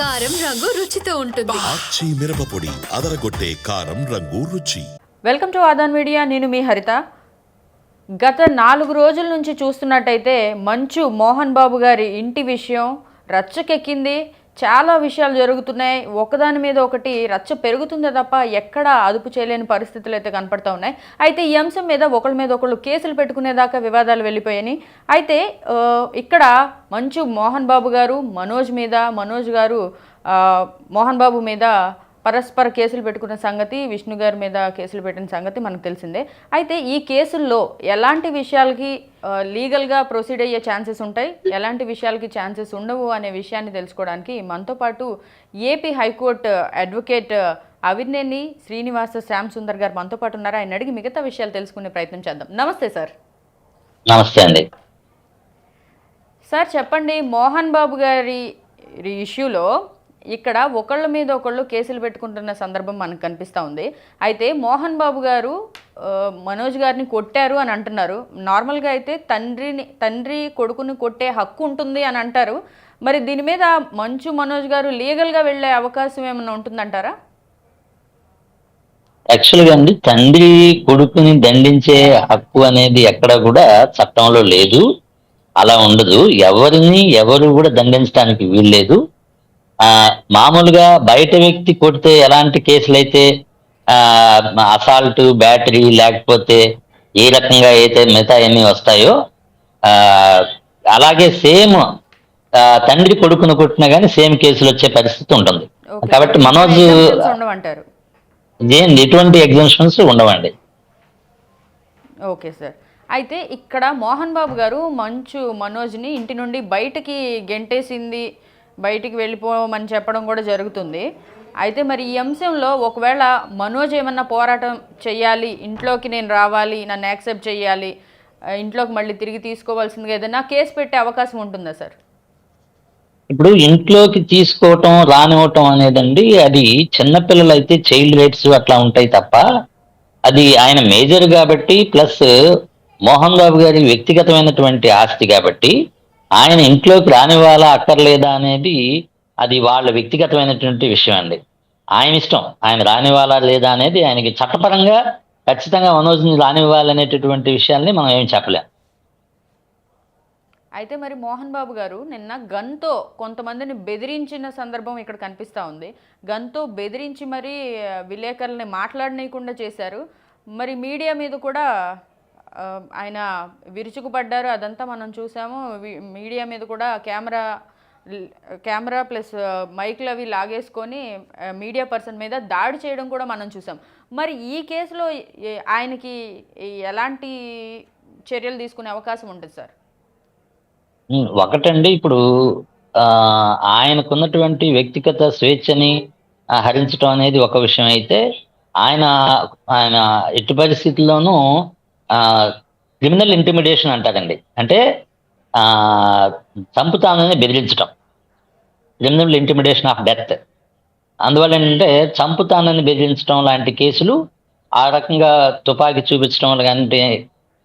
కారం రంగు రుచితో ఉంటుంది. ఆచి మిరపపొడి అదరగొట్టే కారం రంగు రుచి. వెల్కమ్ టు ఆదాన్ మీడియా నేను మీ హరిత. గత నాలుగు రోజుల నుంచి చూస్తున్నట్టయితే మంచు మోహన్ బాబు గారి ఇంటి విషయం రచ్చకెక్కింది. చాలా విషయాలు జరుగుతున్నాయి. ఒకదాని మీద ఒకటి రచ్చ పెరుగుతుందే తప్ప ఎక్కడ అదుపు చేయలేని పరిస్థితులు అయితే కనపడుతూ ఉన్నాయి. అయితే ఈ అంశం మీద ఒకళ్ళ మీద ఒకళ్ళు కేసులు పెట్టుకునేదాకా వివాదాలు వెళ్ళిపోయాయి. అయితే ఇక్కడ మంచు మోహన్ బాబు గారు మనోజ్ మీద మనోజ్ గారు మోహన్ బాబు మీద పరస్పర కేసులు పెట్టుకున్న సంగతి విష్ణు గారి మీద కేసులు పెట్టిన సంగతి మనకు తెలిసిందే. అయితే ఈ కేసుల్లో ఎలాంటి విషయాలకి లీగల్గా ప్రొసీడ్ అయ్యే ఛాన్సెస్ ఉంటాయి? ఎలాంటి విషయాలకి ఛాన్సెస్ ఉండవు అనే విషయాన్ని తెలుసుకోవడానికి మనతో పాటు AP high court advocate Avirneni Srinivasa Shyam Sundar గారు మనతో పాటు ఉన్నారు. ఆయన అడిగి మిగతా విషయాలు తెలుసుకునే ప్రయత్నం చేద్దాం. నమస్తే సార్. నమస్తే అండి. సార్ చెప్పండి. మోహన్ బాబు గారి ఇష్యూలో ఇక్కడ ఒకళ్ళ మీద ఒకళ్ళు కేసులు పెట్టుకుంటున్న సందర్భం మనకు కనిపిస్తూ ఉంది. అయితే మోహన్ బాబు గారు మనోజ్ గారిని కొట్టారు అని అంటున్నారు. నార్మల్గా అయితే తండ్రిని తండ్రి కొడుకుని కొట్టే హక్కు ఉంటుంది అని అంటారు. మరి దీని మీద మంచు మనోజ్ గారు లీగల్గా వెళ్ళే అవకాశం ఏమైనా ఉంటుందంటారా? యాక్చువల్గా అండి తండ్రి కొడుకుని దండించే హక్కు అనేది ఎక్కడ కూడా చట్టంలో లేదు. అలా ఉండదు. ఎవరిని ఎవరు కూడా దండించడానికి వీల్లేదు. మామూలుగా బయట వ్యక్తి కొడితే ఎలాంటి కేసులు అయితే అసాల్ట్ బ్యాటరీ లేకపోతే ఏ రకంగా అయితే మిగతా అన్ని వస్తాయో అలాగే సేమ్ తండ్రి కొడుకును కొట్టినా కానీ సేమ్ కేసులు వచ్చే పరిస్థితి ఉంటుంది. కాబట్టి మనోజ్ ఎటువంటి ఎగ్జామ్షన్స్ ఉండవండి. Okay sir. అయితే ఇక్కడ మోహన్ బాబు గారు మంచు మనోజ్ని ఇంటి నుండి బయటికి గెంటేసింది. బయటికి వెళ్ళిపోమని చెప్పడం కూడా జరుగుతుంది. అయితే మరి ఈ అంశంలో ఒకవేళ మనోజ్ ఏమన్నా పోరాటం చేయాలి ఇంట్లోకి నేను రావాలి నన్ను యాక్సెప్ట్ చేయాలి ఇంట్లోకి మళ్ళీ తిరిగి తీసుకోవాల్సిందిగా ఏదైనా కేసు పెట్టే అవకాశం ఉంటుందా సార్? ఇప్పుడు ఇంట్లోకి తీసుకోవటం రానివ్వటం అనేదండి అది చిన్నపిల్లలు అయితే చైల్డ్ రైట్స్ అట్లా ఉంటాయి తప్ప అది ఆయన మేజర్ కాబట్టి ప్లస్ మోహన్ బాబు గారి వ్యక్తిగతమైనటువంటి ఆస్తి కాబట్టి ఆయన ఇంట్లోకి రానివ్వాలా అక్కర్లేదా అనేది అది వాళ్ళ వ్యక్తిగతమైనటువంటి విషయం అండి. ఆయన ఇష్టం. ఆయన రానివ్వాలా లేదా అనేది ఆయనకి చట్టపరంగా ఖచ్చితంగా మనోజ్ని రానివ్వాలనేటటువంటి విషయాల్ని మనం ఏం చెప్పలేం. అయితే మరి మోహన్ బాబు గారు నిన్న గన్తో కొంతమందిని బెదిరించిన సందర్భం ఇక్కడ కనిపిస్తూ ఉంది. గన్తో బెదిరించి మరి విలేకరుల్ని విలేకరులని మాట్లాడనీయకుండా చేశారు. మరి మీడియా మీద కూడా ఆయన విరుచుకుపడ్డారు. అదంతా మనం చూసాము. మీడియా మీద కూడా కెమెరా కెమెరా ప్లస్ మైక్లు అవి లాగేసుకొని మీడియా పర్సన్ మీద దాడి చేయడం కూడా మనం చూసాం. మరి ఈ కేసులో ఆయనకి ఎలాంటి చర్యలు తీసుకునే అవకాశం ఉంటుంది సార్? ఒకటండి. ఇప్పుడు ఆయనకున్నటువంటి వ్యక్తిగత స్వేచ్ఛని హరించడం అనేది ఒక విషయం. అయితే ఆయన ఆయన ఎట్టి పరిస్థితుల్లోనూ క్రిమినల్ ఇంటిమిడేషన్ అంటారండి. అంటే చంపుతానని బెదిరించడం క్రిమినల్ ఇంటిమిడేషన్ ఆఫ్ డెత్ అందువల్ల ఏంటంటే చంపుతానని బెదిరించడం లాంటి కేసులు ఆ రకంగా తుపాకీ చూపించడం లాంటి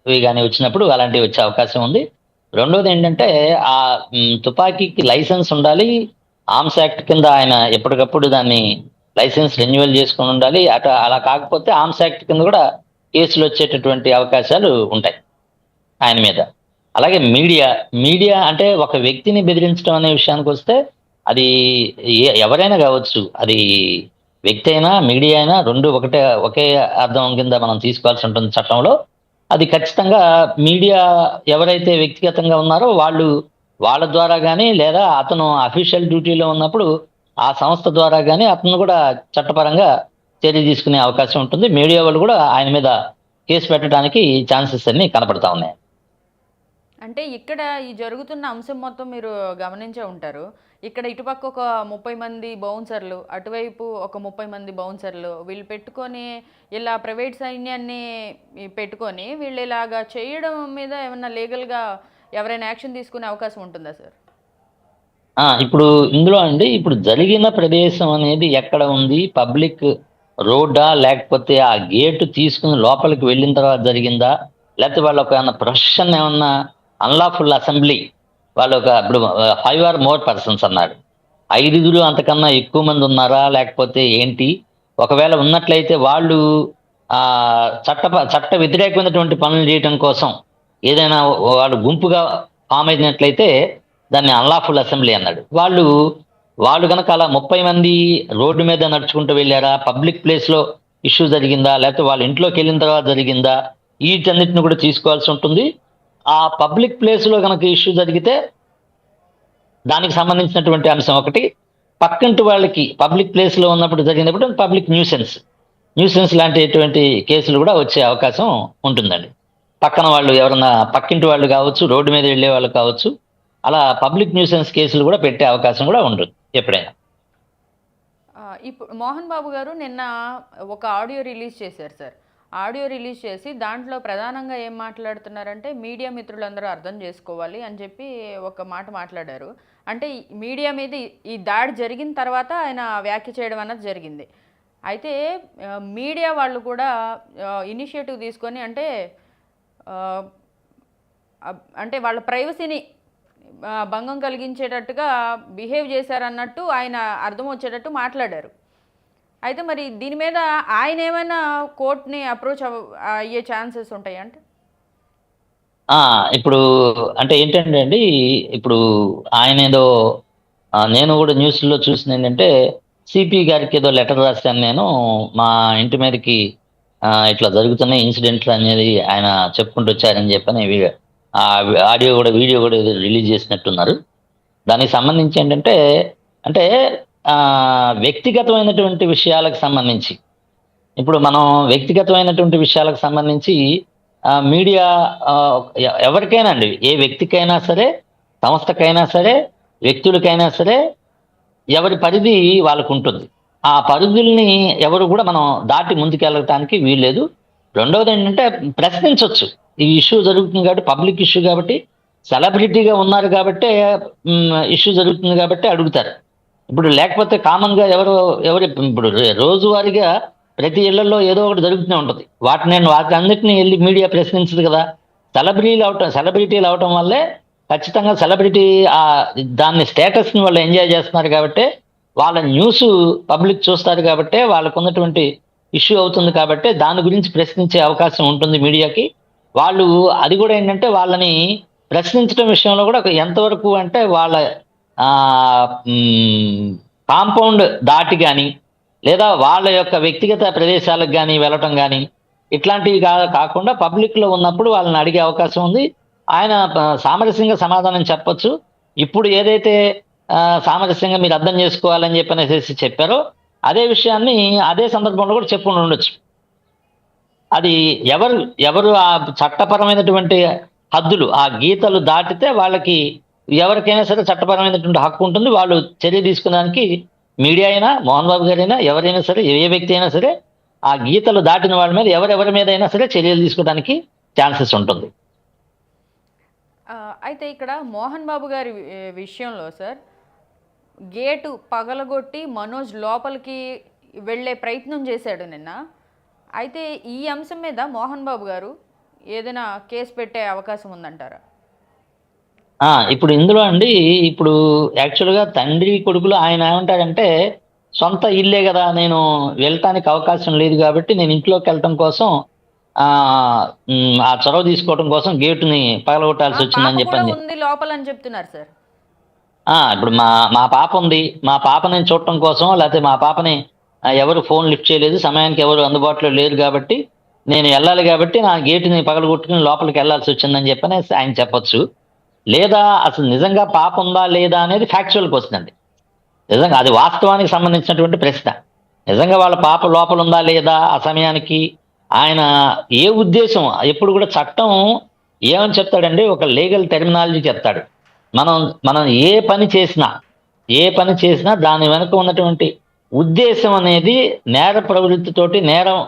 ఇవి కానీ వచ్చినప్పుడు అలాంటివి వచ్చే అవకాశం ఉంది. రెండోది ఏంటంటే ఆ తుపాకీకి లైసెన్స్ ఉండాలి. ఆర్మ్స్ యాక్ట్ కింద ఆయన ఎప్పటికప్పుడు దాన్ని లైసెన్స్ రెన్యువల్ చేసుకుని ఉండాలి. అట అలా కాకపోతే ఆర్మ్స్ యాక్ట్ కింద కూడా కేసులు వచ్చేటటువంటి అవకాశాలు ఉంటాయి ఆయన మీద. అలాగే మీడియా మీడియా అంటే ఒక వ్యక్తిని బెదిరించడం అనే విషయానికి వస్తే అది ఏ- ఎవరైనా కావచ్చు అది వ్యక్తి అయినా మీడియా అయినా రెండు ఒకటే ఒకే అర్థం కింద మనం తీసుకోవాల్సి ఉంటుంది చట్టంలో. అది ఖచ్చితంగా మీడియా ఎవరైతే వ్యక్తిగతంగా ఉన్నారో వాళ్ళు వాళ్ళ ద్వారా కానీ లేదా అతను అఫీషియల్ డ్యూటీలో ఉన్నప్పుడు ఆ సంస్థ ద్వారా కానీ అతను కూడా చట్టపరంగా చర్య తీసుకునే అవకాశం ఉంటుంది. మీడియా వాళ్ళు కూడా ఆయన మీద కేసు పెట్టడానికి ఛాన్సెస్ అన్ని కనపడతా ఉన్నాయి. అంటే ఇక్కడ ఈ జరుగుతున్న అంశం మొత్తం మీరు గమనించే ఉంటారు. ఇక్కడ ఇటుపక్క ఒక ముప్పై మంది బౌన్సర్లు అటువైపు ఒక ముప్పై మంది బౌన్సర్లు వీళ్ళు పెట్టుకొని ఇలా ప్రైవేట్ సైన్యాన్ని పెట్టుకొని వీళ్ళు ఇలాగా చేయడం మీద ఏమన్నా లీగల్గా ఎవరైనా యాక్షన్ తీసుకునే అవకాశం ఉంటుందా సార్? ఇప్పుడు ఇందులో అండి ఇప్పుడు జరిగిన ప్రదేశం అనేది ఎక్కడ ఉంది? పబ్లిక్ రోడ్డా లేకపోతే ఆ గేటు తీసుకుని లోపలికి వెళ్ళిన తర్వాత జరిగిందా? లేకపోతే వాళ్ళ ఒక ప్రొఫెషన్ ఏమన్నా అన్లాఫుల్ అసెంబ్లీ వాళ్ళు ఒక ఇప్పుడు ఫైవ్ ఆర్ మోర్ పర్సన్స్ అన్నాడు ఐదుగురు అంతకన్నా ఎక్కువ మంది ఉన్నారా? లేకపోతే ఏంటి? ఒకవేళ ఉన్నట్లయితే వాళ్ళు చట్ట చట్ట వ్యతిరేకమైనటువంటి పనులు చేయడం కోసం ఏదైనా వాళ్ళు గుంపుగా ఫామ్ అయినట్లయితే దాన్ని అన్లాఫుల్ అసెంబ్లీ అన్నాడు. వాళ్ళు వాళ్ళు కనుక అలా ముప్పై మంది రోడ్డు మీద నడుచుకుంటూ వెళ్ళారా? పబ్లిక్ ప్లేస్లో ఇష్యూ జరిగిందా? లేకపోతే వాళ్ళ ఇంట్లోకి వెళ్ళిన తర్వాత జరిగిందా? వీటన్నిటిని కూడా తీసుకోవాల్సి ఉంటుంది. ఆ పబ్లిక్ ప్లేస్లో కనుక ఇష్యూ జరిగితే దానికి సంబంధించినటువంటి అంశం ఒకటి. పక్కింటి వాళ్ళకి పబ్లిక్ ప్లేస్లో ఉన్నప్పుడు జరిగినప్పుడు పబ్లిక్ న్యూసెన్స్. న్యూసెన్స్ లాంటిటువంటి కేసులు కూడా వచ్చే అవకాశం ఉంటుందండి. పక్కన వాళ్ళు ఎవరన్నా పక్కింటి వాళ్ళు కావచ్చు రోడ్డు మీద వెళ్ళే వాళ్ళు కావచ్చు అలా పబ్లిక్ న్యూసెన్స్ కేసులు కూడా పెట్టే అవకాశం కూడా ఉంటుంది. ఎప్పుడైనా. ఇప్పుడు మోహన్ బాబు గారు నిన్న ఒక ఆడియో రిలీజ్ చేశారు సార్. ఆడియో రిలీజ్ చేసి దాంట్లో ప్రధానంగా ఏం మాట్లాడుతున్నారంటే మీడియా మిత్రులందరూ అర్థం చేసుకోవాలి అని చెప్పి ఒక మాట మాట్లాడారు. అంటే మీడియా మీద ఈ- దాడి జరిగిన తర్వాత ఆయన వ్యాఖ్య చేయడం అన్నది జరిగింది. అయితే మీడియా వాళ్ళు కూడా ఇనిషియేటివ్ తీసుకొని అంటే అంటే వాళ్ళ ప్రైవసీని భంగం కలిగించేటట్టుగా బిహేవ్ చేశారన్నట్టు ఆయన అర్థం వచ్చేటట్టు మాట్లాడారు. అయితే మరి దీని మీద ఆయన ఏమైనా కోర్టుని అప్రోచ్ అయ్యే ఛాన్సెస్ ఉంటాయి అంటే? ఇప్పుడు అంటే ఏంటంటే అండి ఇప్పుడు ఆయన ఏదో నేను కూడా న్యూస్లో చూసిన ఏంటంటే సిపి గారికి ఏదో లెటర్ రాశాను నేను మా ఇంటి మీదకి ఇట్లా జరుగుతున్న ఇన్సిడెంట్లు అనేది ఆయన చెప్పుకుంటూ వచ్చారని చెప్పని వీ- ఆడియో కూడా వీడియో కూడా ఏదో రిలీజ్ చేసినట్టున్నారు. దానికి సంబంధించి ఏంటంటే అంటే వ్యక్తిగతమైనటువంటి విషయాలకు సంబంధించి. ఇప్పుడు మనం వ్యక్తిగతమైనటువంటి విషయాలకు సంబంధించి మీడియా ఎవరికైనా అండి ఏ వ్యక్తికైనా సరే సంస్థకైనా సరే వ్యక్తులకైనా సరే ఎవరి పరిధి వాళ్ళకు ఉంటుంది. ఆ పరిధుల్ని ఎవరు కూడా మనం దాటి ముందుకెళ్ళటానికి వీల్లేదు. రెండవది ఏంటంటే ప్రశ్నించవచ్చు ఈ ఇష్యూ జరుగుతుంది కాబట్టి పబ్లిక్ ఇష్యూ కాబట్టి సెలబ్రిటీగా ఉన్నారు కాబట్టి ఇష్యూ జరుగుతుంది కాబట్టి అడుగుతారు. ఇప్పుడు లేకపోతే కామన్గా ఎవరు ఎవరు ఇప్పుడు రోజువారీగా ప్రతి ఇళ్ళలో ఏదో ఒకటి జరుగుతూనే ఉంటుంది. వాటిని నేను వాటి అన్నింటినీ వెళ్ళి మీడియా ప్రశ్నించదు కదా. సెలబ్రిటీలు అవటం సెలబ్రిటీలు అవటం వల్లే ఖచ్చితంగా సెలబ్రిటీ ఆ దాన్ని స్టేటస్ని వాళ్ళు ఎంజాయ్ చేస్తున్నారు కాబట్టి వాళ్ళ న్యూస్ పబ్లిక్ చూస్తారు కాబట్టి వాళ్ళకు ఉన్నటువంటి ఇష్యూ అవుతుంది కాబట్టి దాని గురించి ప్రశ్నించే అవకాశం ఉంటుంది మీడియాకి. వాళ్ళు అది కూడా ఏంటంటే వాళ్ళని ప్రశ్నించడం విషయంలో కూడా ఒక ఎంతవరకు అంటే వాళ్ళ కాంపౌండ్ దాటి కానీ లేదా వాళ్ళ యొక్క వ్యక్తిగత ప్రదేశాలకు కానీ వెళ్ళటం కానీ ఇట్లాంటివి కా కాకుండా పబ్లిక్లో ఉన్నప్పుడు వాళ్ళని అడిగే అవకాశం ఉంది. ఆయన సామరస్యంగా సమాధానం చెప్పచ్చు. ఇప్పుడు ఏదైతే సామరస్యంగా మీరు అర్థం చేసుకోవాలని చెప్పి అనేసి చెప్పారో అదే విషయాన్ని అదే సందర్భంలో కూడా చెప్పుకుని ఉండొచ్చు. అది ఎవరు ఎవరు ఆ చట్టపరమైనటువంటి హద్దులు ఆ గీతలు దాటితే వాళ్ళకి ఎవరికైనా సరే చట్టపరమైనటువంటి హక్కు ఉంటుంది. వాళ్ళు చర్య తీసుకోవడానికి మీడియా అయినా మోహన్ బాబు గారైనా ఎవరైనా సరే ఏ వ్యక్తి అయినా సరే ఆ గీతలు దాటిన వాళ్ళ మీద ఎవరెవరి మీద అయినా సరే చర్యలు తీసుకోవడానికి ఛాన్సెస్ ఉంటుంది. అయితే ఇక్కడ మోహన్ బాబు గారి విషయంలో సార్ గేటు పగలగొట్టి మనోజ్ లోపలికి వెళ్ళే ప్రయత్నం చేశాడు నిన్న. అయితే ఈ అంశం మీద మోహన్ బాబు గారు ఏదైనా కేసు పెట్టే అవకాశం ఉందంటారా? ఆ ఇప్పుడు ఇందులో అండి ఇప్పుడు యాక్చువల్గా తండ్రి కొడుకులు ఆయన ఏమంటాడంటే సొంత ఇల్లే కదా నేను వెళ్ళటానికి అవకాశం లేదు కాబట్టి నేను ఇంట్లోకి వెళ్ళటం కోసం ఆ చొరవ తీసుకోవడం కోసం గేటుని పగలగొట్టాల్సి వచ్చిందని ఉంది లోపల అని చెప్తున్నారు సార్. ఆ ఇప్పుడు మా మా పాప ఉంది. మా పాపని చూడటం కోసం లేకపోతే మా పాపని ఎవరు ఫోన్ లిఫ్ట్ చేయలేదు. సమయానికి ఎవరు అందుబాటులో లేరు కాబట్టి నేను వెళ్ళాలి కాబట్టి నా గేటుని పగలగొట్టుకుని లోపలికి వెళ్ళాల్సి వచ్చిందని చెప్పని ఆయన చెప్పొచ్చు. లేదా అసలు నిజంగా పాప ఉందా లేదా అనేది ఫ్యాక్చువల్ క్వశ్చన్ అండి. నిజంగా అది వాస్తవానికి సంబంధించినటువంటి ప్రశ్న. నిజంగా వాళ్ళ పాప లోపల ఉందా లేదా ఆ సమయానికి ఆయన ఏ ఉద్దేశం? ఎప్పుడు కూడా చట్టం ఏమని చెప్తాడండి ఒక లీగల్ టెర్మినాలజీ చెప్తాడు. మనం మనం ఏ పని చేసినా ఏ పని చేసినా దాని వెనుక ఉన్నటువంటి ఉద్దేశం అనేది నేర ప్రవృత్తితోటి నేరం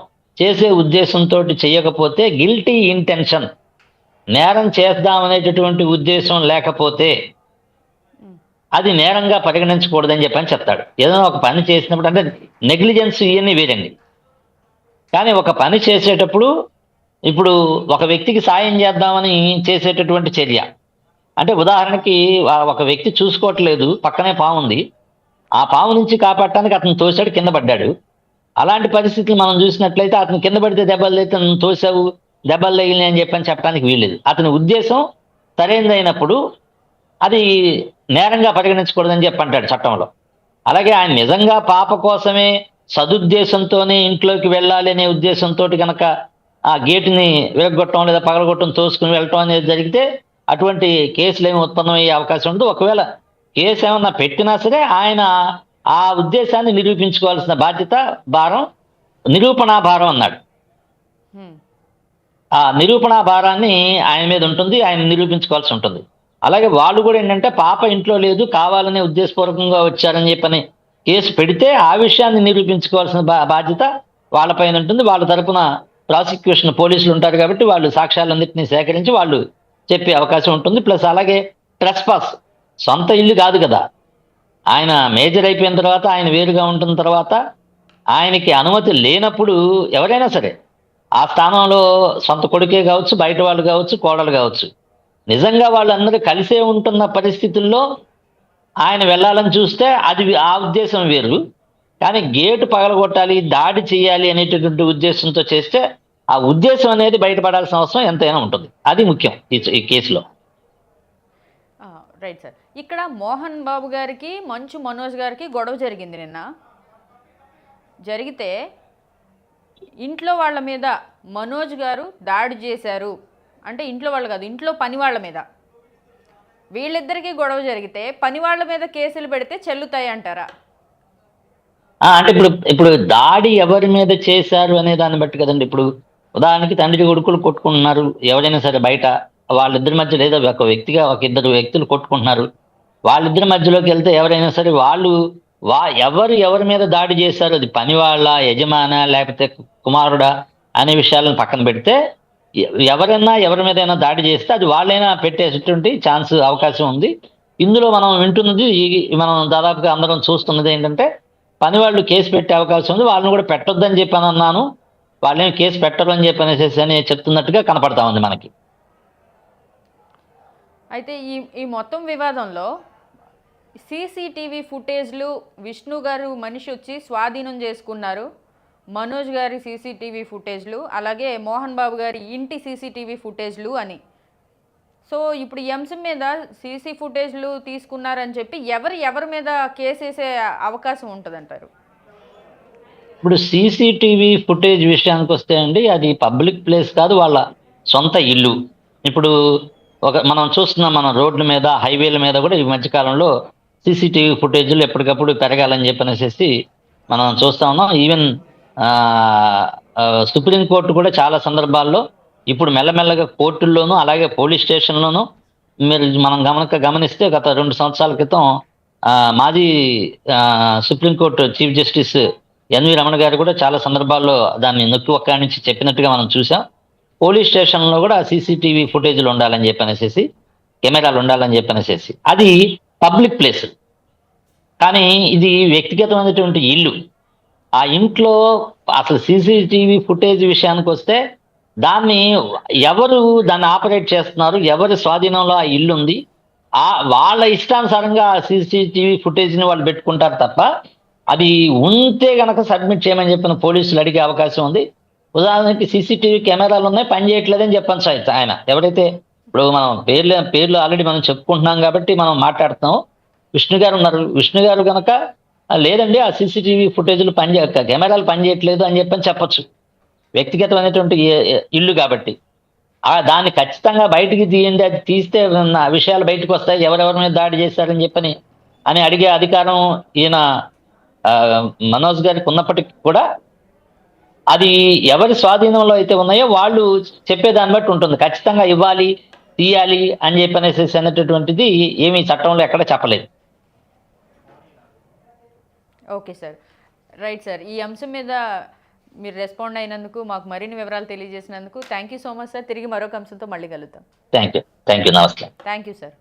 చేసే ఉద్దేశంతో చేయకపోతే గిల్టీ ఇంటెన్షన్. నేరం చేద్దామనేటటువంటి ఉద్దేశం లేకపోతే అది నేరంగా పరిగణించకూడదని చెప్పని చెప్తాడు. ఏదైనా ఒక పని చేసినప్పుడు అంటే నెగ్లిజెన్స్ ఇవన్నీ వేరండి. కానీ ఒక పని చేసేటప్పుడు ఇప్పుడు ఒక వ్యక్తికి సాయం చేద్దామని చేసేటటువంటి చర్య. అంటే ఉదాహరణకి ఒక వ్యక్తి చూసుకోవట్లేదు పక్కనే పాముంది. ఆ పాము నుంచి కాపాడటానికి అతను తోశాడు కింద పడ్డాడు. అలాంటి పరిస్థితులు మనం చూసినట్లయితే అతను కింద పడితే దెబ్బలు అయితే నన్ను తోసావు దెబ్బలు తగిలినాయి అని చెప్పని చెప్పడానికి వీల్లేదు. అతని ఉద్దేశం సరైనదైనప్పుడు అది నేరంగా పరిగణించకూడదని చెప్పి అంటాడు చట్టంలో. అలాగే ఆయన నిజంగా పాప కోసమే సదుద్దేశంతోనే ఇంట్లోకి వెళ్ళాలి అనే ఉద్దేశంతో కనుక ఆ గేటుని విరగొట్టడం లేదా పగలగొట్టడం తోసుకుని వెళ్ళటం అనేది జరిగితే అటువంటి కేసులు ఏమి ఉత్పన్నమయ్యే అవకాశం ఉండదు. ఒకవేళ కేసు ఏమన్నా పెట్టినా సరే ఆయన ఆ ఉద్దేశాన్ని నిరూపించుకోవాల్సిన బాధ్యత భారం నిరూపణా భారం అన్నాడు. ఆ నిరూపణా భారాన్ని ఆయన మీద ఉంటుంది ఆయన నిరూపించుకోవాల్సి ఉంటుంది. అలాగే వాళ్ళు కూడా ఏంటంటే పాప ఇంట్లో లేదు కావాలనే ఉద్దేశపూర్వకంగా వచ్చారని చెప్పని కేసు పెడితే ఆ విషయాన్ని నిరూపించుకోవాల్సిన బా బాధ్యత వాళ్ళపైన ఉంటుంది. వాళ్ళ తరపున ప్రాసిక్యూషన్ పోలీసులు ఉంటారు కాబట్టి వాళ్ళు సాక్ష్యాలన్నింటినీ సేకరించి వాళ్ళు చెప్పే అవకాశం ఉంటుంది. ప్లస్ అలాగే ట్రెస్ పాస్ సొంత ఇల్లు కాదు కదా. ఆయన మేజర్ అయిపోయిన తర్వాత ఆయన వేరుగా ఉంటున్న తర్వాత ఆయనకి అనుమతి లేనప్పుడు ఎవరైనా సరే ఆ స్థానంలో సొంత కొడుకే కావచ్చు బయట వాళ్ళు కావచ్చు కోడలు కావచ్చు. నిజంగా వాళ్ళందరూ కలిసే ఉంటున్న పరిస్థితుల్లో ఆయన వెళ్ళాలని చూస్తే అది ఆ ఉద్దేశం వేరు. కానీ గేటు పగలగొట్టాలి దాడి చేయాలి అనేటటువంటి ఉద్దేశంతో చేస్తే ఆ ఉద్దేశం అనేది బయటపడాల్సిన అవసరం ఎంతైనా ఉంటుంది. అది ముఖ్యం ఈ ఈ కేసులో. Right sir. ఇక్కడ మోహన్ బాబు గారికి మంచు మనోజ్ గారికి గొడవ జరిగింది నిన్న. జరిగితే ఇంట్లో వాళ్ళ మీద మనోజ్ గారు దాడి చేశారు. అంటే ఇంట్లో వాళ్ళు కాదు ఇంట్లో పని వాళ్ళ మీద. వీళ్ళిద్దరికీ గొడవ జరిగితే పని వాళ్ళ మీద కేసులు పెడితే చెల్లుతాయి అంటారా? అంటే ఇప్పుడు ఇప్పుడు దాడి ఎవరి మీద చేశారు అనే దాన్ని బట్టి కదండి. ఇప్పుడు ఉదాహరణకి తండ్రి కొడుకులు కొట్టుకుంటున్నారు ఎవరైనా సరే బయట వాళ్ళిద్దరి మధ్య లేదా ఒక వ్యక్తిగా ఒక ఇద్దరు వ్యక్తులు కొట్టుకుంటున్నారు. వాళ్ళిద్దరి మధ్యలోకి వెళ్తే ఎవరైనా సరే వాళ్ళు వా ఎవరు ఎవరి మీద దాడి చేశారు? అది పని వాళ్ళ యజమాన లేకపోతే కుమారుడా అనే విషయాలను పక్కన పెడితే ఎ- ఎవరైనా ఎవరి మీదైనా దాడి చేస్తే అది వాళ్ళైనా పెట్టేటటువంటి ఛాన్స్ అవకాశం ఉంది. ఇందులో మనం వింటున్నది మనం దాదాపుగా అందరం చూస్తున్నది ఏంటంటే పని వాళ్ళు కేసు పెట్టే అవకాశం ఉంది. వాళ్ళని కూడా పెట్టొద్దని చెప్పని అన్నాను. వాళ్ళేం కేసు పెట్టరు అని చెప్పి అనేసి అని చెప్తున్నట్టుగా కనపడతా ఉంది మనకి. అయితే ఈ ఈ మొత్తం వివాదంలో సీసీటీవీ ఫుటేజ్లు విష్ణు గారు మనిషి వచ్చి స్వాధీనం చేసుకున్నారు. మనోజ్ గారి సీసీటీవీ ఫుటేజ్లు అలాగే మోహన్ బాబు గారి ఇంటి సీసీటీవీ ఫుటేజ్లు అని. సో ఇప్పుడు ఎంసీ మీద సీసీ ఫుటేజ్లు తీసుకున్నారని చెప్పి ఎవరు ఎవరి మీద కేసు వేసే అవకాశం ఉంటుందంటారు? ఇప్పుడు సీసీటీవీ ఫుటేజ్ విషయానికి వస్తే అండి అది పబ్లిక్ ప్లేస్ కాదు వాళ్ళ సొంత ఇల్లు. ఇప్పుడు ఒక మనం చూస్తున్నాం మనం రోడ్ల మీద హైవేల మీద కూడా ఈ మధ్యకాలంలో సీసీటీవీ ఫుటేజ్లు ఎప్పటికప్పుడు పెరగాలని చెప్పనేసి మనం చూస్తా ఉన్నాం. ఈవెన్ సుప్రీంకోర్టు కూడా చాలా సందర్భాల్లో ఇప్పుడు మెల్లమెల్లగా కోర్టుల్లోనూ అలాగే పోలీస్ స్టేషన్లోనూ మీరు మనం గమనిక గమనిస్తే గత రెండు సంవత్సరాల క్రితం మాజీ supreme court chief justice NV Ramana గారు కూడా చాలా సందర్భాల్లో దాన్ని నొక్కి నుంచి చెప్పినట్టుగా మనం చూసాం. పోలీస్ స్టేషన్లో కూడా సీసీటీవీ ఫుటేజ్లు ఉండాలని చెప్పనేసి కెమెరాలు ఉండాలని చెప్పనేసి అది పబ్లిక్ ప్లేస్. కానీ ఇది వ్యక్తిగతమైనటువంటి ఇల్లు. ఆ ఇంట్లో అసలు సీసీటీవీ ఫుటేజ్ విషయానికి వస్తే దాన్ని ఎవరు దాన్ని ఆపరేట్ చేస్తున్నారు ఎవరి స్వాధీనంలో ఆ ఇల్లు ఉంది ఆ వాళ్ళ ఇష్టానుసారంగా ఆ సీసీటీవీ ఫుటేజ్ని వాళ్ళు పెట్టుకుంటారు తప్ప అది ఉంటే గనక సబ్మిట్ చేయమని చెప్పిన పోలీసులు అడిగే అవకాశం ఉంది. ఉదాహరణకి సీసీటీవీ కెమెరాలు ఉన్నాయి పని చేయట్లేదని చెప్పాను సార్ ఆయన. ఎవరైతే ఇప్పుడు మనం పేర్లు పేర్లు ఆల్రెడీ మనం చెప్పుకుంటున్నాం కాబట్టి మనం మాట్లాడుతున్నాం. విష్ణు గారు ఉన్నారు. విష్ణు గారు కనుక లేదండి ఆ సీసీటీవీ ఫుటేజ్లు పని కెమెరాలు పని చేయట్లేదు అని చెప్పని చెప్పొచ్చు. వ్యక్తిగతమైనటువంటి ఇల్లు కాబట్టి. ఆ దాన్ని ఖచ్చితంగా బయటికి తీయండి. అది తీస్తే ఉన్న విషయాలు బయటకు వస్తాయి. ఎవరెవరి మీద దాడి చేశారని చెప్పని అని అడిగే అధికారం ఈయన మనోజ్ గారికి ఉన్నప్పటికీ కూడా అది ఎవరి స్వాధీనంలో అయితే ఉన్నాయో వాళ్ళు చెప్పేదాన్ని బట్టి ఉంటుంది. ఖచ్చితంగా ఇవ్వాలి తీయాలి అని చెప్పి అనేసి అనేటటువంటిది ఏమీ చట్టంలో ఎక్కడ చెప్పలేదు. Okay sir. Right sir. ఈ అంశం మీద మీరు రెస్పాండ్ అయినందుకు మాకు మరిన్ని వివరాలు తెలియజేసినందుకు thank you so much sir. తిరిగి మరొక అంశంతో మళ్ళీ కలుద్దాం. Thank you. Thank you. నమస్తే. Thank you sir.